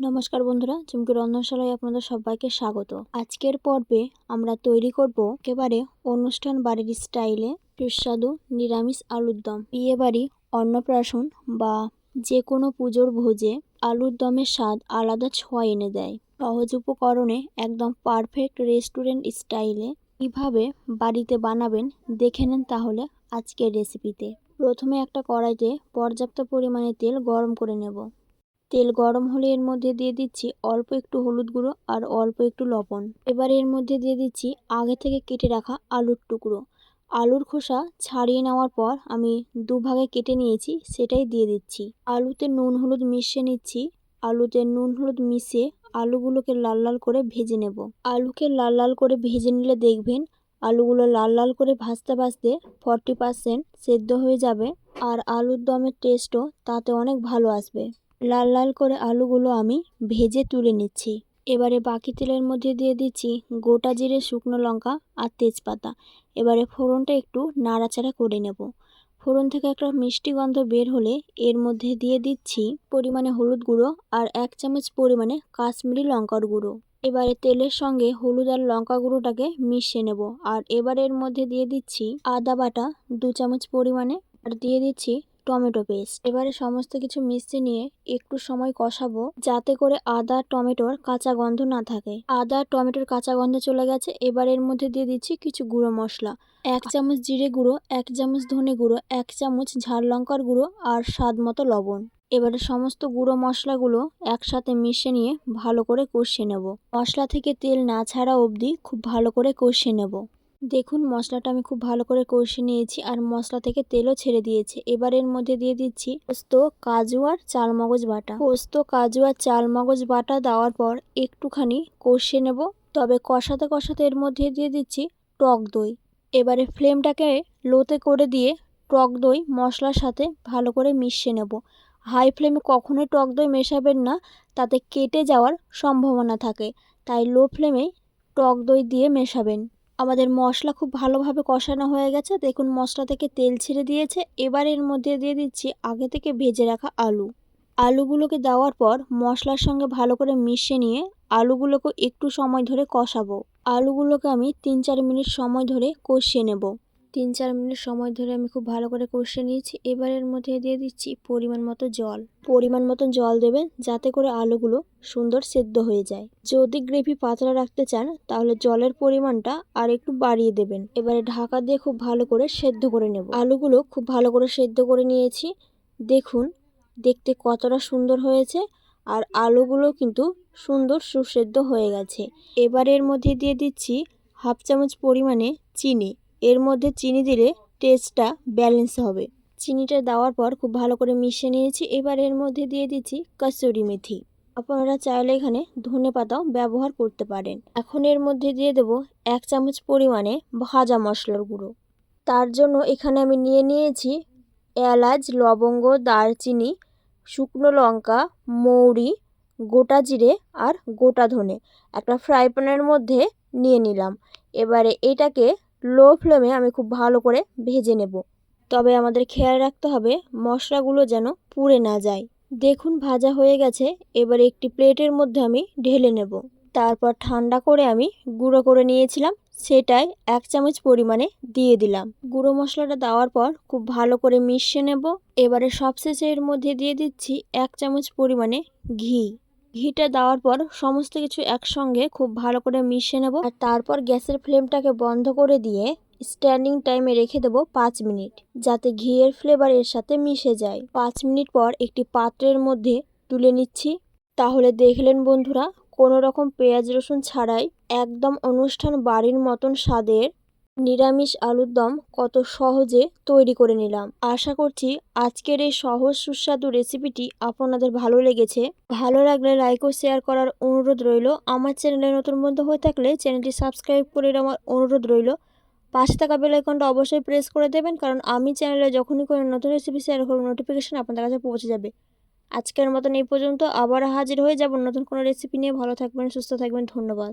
নমস্কার বন্ধুরা, চুমকি রন্ধনশালায় আপনাদের সবাইকে স্বাগত। আজকের পর্বে আমরা তৈরি করব একেবারে অনুষ্ঠান বাড়ির স্টাইলে সুস্বাদু নিরামিষ আলুর দম। বিয়ে বাড়ি, অন্নপ্রাশন বা যে কোনো পুজোর ভোজে আলুর দমের স্বাদ আলাদা ছোঁয়া এনে দেয়। সহজ উপকরণে একদম পারফেক্ট রেস্টুরেন্ট স্টাইলে কীভাবে বাড়িতে বানাবেন দেখে নেন তাহলে আজকের রেসিপিতে। প্রথমে একটা কড়াইতে পর্যাপ্ত পরিমাণে তেল গরম করে নেব। তেল গরম হলে এর মধ্যে দিয়ে দিচ্ছি অল্প একটু হলুদ গুঁড়ো আর অল্প একটু লবণ। এবার এর মধ্যে দিয়ে দিচ্ছি আগে থেকে কেটে রাখা আলুর টুকরো। আলুর খোসা ছাড়িয়ে নেওয়ার পর আমি দুভাগে কেটে নিয়েছি, সেটাই দিয়ে দিচ্ছি। আলুতে নুন হলুদ মিশিয়ে নিচ্ছি। আলুতে নুন হলুদ মিশিয়ে আলুগুলোকে লাল লাল করে ভেজে নেব। আলুকে লাল লাল করে ভেজে নিলে দেখবেন আলুগুলো লাল লাল করে ভাজতে ভাজতে ফর্টি পারসেন্ট সেদ্ধ হয়ে যাবে আর আলুর দমের টেস্টও তাতে অনেক ভালো আসবে। লাল লাল করে আলুগুলো আমি ভেজে তুলে নিচ্ছি। এবারে বাকি তেলের মধ্যে দিয়ে দিচ্ছি গোটা জিরে, শুকনো লঙ্কা আর তেজপাতা। এবারে ফোড়নটা একটু নাড়াচাড়া করে নেব। ফোড়ন থেকে একটা মিষ্টি গন্ধ বের হলে এর মধ্যে দিয়ে দিচ্ছি পরিমাণে হলুদ গুঁড়ো আর এক চামচ পরিমাণে কাশ্মীরি লঙ্কার গুঁড়ো। এবারে তেলের সঙ্গে হলুদ আর লঙ্কা গুঁড়োটাকে মিশিয়ে নেব। আর এবারে এর মধ্যে দিয়ে দিচ্ছি আদা বাটা দু চামচ পরিমাণে। আর দিয়ে দিচ্ছি টমেটো পেস্ট এবারে সমস্ত কিছু মিশিয়ে নিয়ে একটু সময় কষাবো, যাতে করে আদা, টমেটোর কাঁচা গন্ধ না থাকে। আদা, টমেটোর কাঁচা গন্ধ চলে গেছে, এবার এর মধ্যে দিয়ে দিচ্ছি কিছু গুঁড়ো মশলা। এক চামচ জিরে গুঁড়ো, এক চামচ ধনে গুঁড়ো, এক চামচ ঝাল লঙ্কার গুঁড়ো আর স্বাদ মতো লবণ। এবারে সমস্ত গুঁড়ো মশলাগুলো একসাথে মিশিয়ে নিয়ে ভালো করে কষিয়ে নেব। মশলা থেকে তেল না ছাড়া অবধি খুব ভালো করে কষিয়ে নেব। দেখুন, মশলাটা আমি খুব ভালো করে কষিয়ে নিয়েছি আর মশলা থেকে তেলও ছেড়ে দিয়েছে। এবার এর মধ্যে দিয়ে দিচ্ছি পোস্ত, কাজু আর চালমগজ বাটা। পোস্ত, কাজু আর চালমগজ বাটা দেওয়ার পর একটুখানি কষে নেব। তবে কষাতে কষাতে এর মধ্যে দিয়ে দিচ্ছি টক দই। এবারে ফ্লেমটাকে লোতে করে দিয়ে টক দই মশলার সাথে ভালো করে মিশিয়ে নেব। হাই ফ্লেমে কখনোই টক দই মেশাবেন না, তাতে কেটে যাওয়ার সম্ভাবনা থাকে। তাই লো ফ্লেমে টক দই দিয়ে মেশাবেন। আমাদের মশলা খুব ভালোভাবে কষানো হয়ে গেছে। দেখুন, মশলা থেকে তেল ছেড়ে দিয়েছে। এবার এর মধ্যে দিয়ে দিচ্ছি আগে থেকে ভেজে রাখা আলু। আলুগুলোকে দেওয়ার পর মশলার সঙ্গে ভালো করে মিশিয়ে নিয়ে আলুগুলোকে একটু সময় ধরে কষাবো। আলুগুলোকে আমি তিন চার মিনিট সময় ধরে কষিয়ে নেব। তিন চার মিনিট সময় ধরে আমি খুব ভালো করে কষে নিয়েছি। এবারের মধ্যে দিয়ে দিচ্ছি পরিমাণ মতো জল। পরিমাণ মতো জল দেবেন যাতে করে আলুগুলো সুন্দর সেদ্ধ হয়ে যায়। যদি গ্রেভি পাতলা রাখতে চান, তাহলে জলের পরিমাণটা আর একটু বাড়িয়ে দেবেন। এবারে ঢাকা দিয়ে খুব ভালো করে সেদ্ধ করে নেব। আলুগুলো খুব ভালো করে সেদ্ধ করে নিয়েছি। দেখুন, দেখতে কতটা সুন্দর হয়েছে আর আলুগুলো কিন্তু সুন্দর সুসেদ্ধ হয়ে গেছে। এবার এর মধ্যে দিয়ে দিচ্ছি হাফ চামচ পরিমাণে চিনি। এর মধ্যে চিনি দিলে টেস্টটা ব্যালেন্স হবে। চিনিটা দেওয়ার পর খুব ভালো করে মিশিয়ে নিয়েছি। এবার এর মধ্যে দিয়ে দিচ্ছি কসুরি মেথি। আপনারা চাইলে এখানে ধনে পাতাও ব্যবহার করতে পারেন। এখন এর মধ্যে দিয়ে দেব এক চামচ পরিমাণে ভাজা মশলার গুঁড়ো। তার জন্য এখানে আমি নিয়ে নিয়েছি এলাচ, লবঙ্গ, দারচিনি, শুকনো লঙ্কা, মৌরি, গোটা জিরে আর গোটা ধনে। একটা ফ্রাই প্যানের মধ্যে নিয়ে নিলাম। এবারে এটাকে লো ফ্লেমে আমি খুব ভালো করে ভেজে নেব। তবে আমাদের খেয়াল রাখতে হবে, মশলাগুলো যেন পুড়ে না যায়। দেখুন, ভাজা হয়ে গেছে। এবার একটি প্লেটের মধ্যে আমি ঢেলে নেব। তারপর ঠান্ডা করে আমি গুঁড়ো করে নিয়েছিলাম, সেটাই এক চামচ পরিমাণে দিয়ে দিলাম। গুঁড়ো মশলাটা দেওয়ার পর খুব ভালো করে মিশিয়ে নেব। এবারে সবশেষে এর মধ্যে দিয়ে দিচ্ছি এক চামচ পরিমাণে ঘি। ঘিটা দেওয়ার পর সমস্ত কিছু একসঙ্গে খুব ভালো করে মিশিয়ে নেব আর তারপর গ্যাসের ফ্লেমটাকে বন্ধ করে দিয়ে স্ট্যান্ডিং টাইমে রেখে দেবো পাঁচ মিনিট, যাতে ঘিয়ের ফ্লেভার এর সাথে মিশে যায়। পাঁচ মিনিট পর একটি পাত্রের মধ্যে তুলে নিচ্ছি। তাহলে দেখলেন বন্ধুরা, কোনো রকম পেঁয়াজ রসুন ছাড়াই একদম অনুষ্ঠান বাড়ির মতন স্বাদের নিরামিষ আলুর দম কত সহজে তৈরি করে নিলাম। আশা করছি আজকের এই সহজ সুস্বাদু রেসিপিটি আপনাদের ভালো লেগেছে। ভালো লাগলে লাইক ও শেয়ার করার অনুরোধ রইল। আমার চ্যানেলে নতুন বন্ধু হয়ে থাকলে চ্যানেলটি সাবস্ক্রাইব করে আমার অনুরোধ রইল। পাশে থাকা বেল আইকনটা অবশ্যই প্রেস করে দেবেন, কারণ আমি চ্যানেলে যখনই কোনো নতুন রেসিপি শেয়ার করব নোটিফিকেশান আপনাদের কাছে পৌঁছে যাবে। আজকের মতন এই পর্যন্ত আবার হাজির হয়ে যাব নতুন কোনো রেসিপি নিয়ে। ভালো থাকবেন, সুস্থ থাকবেন, ধন্যবাদ।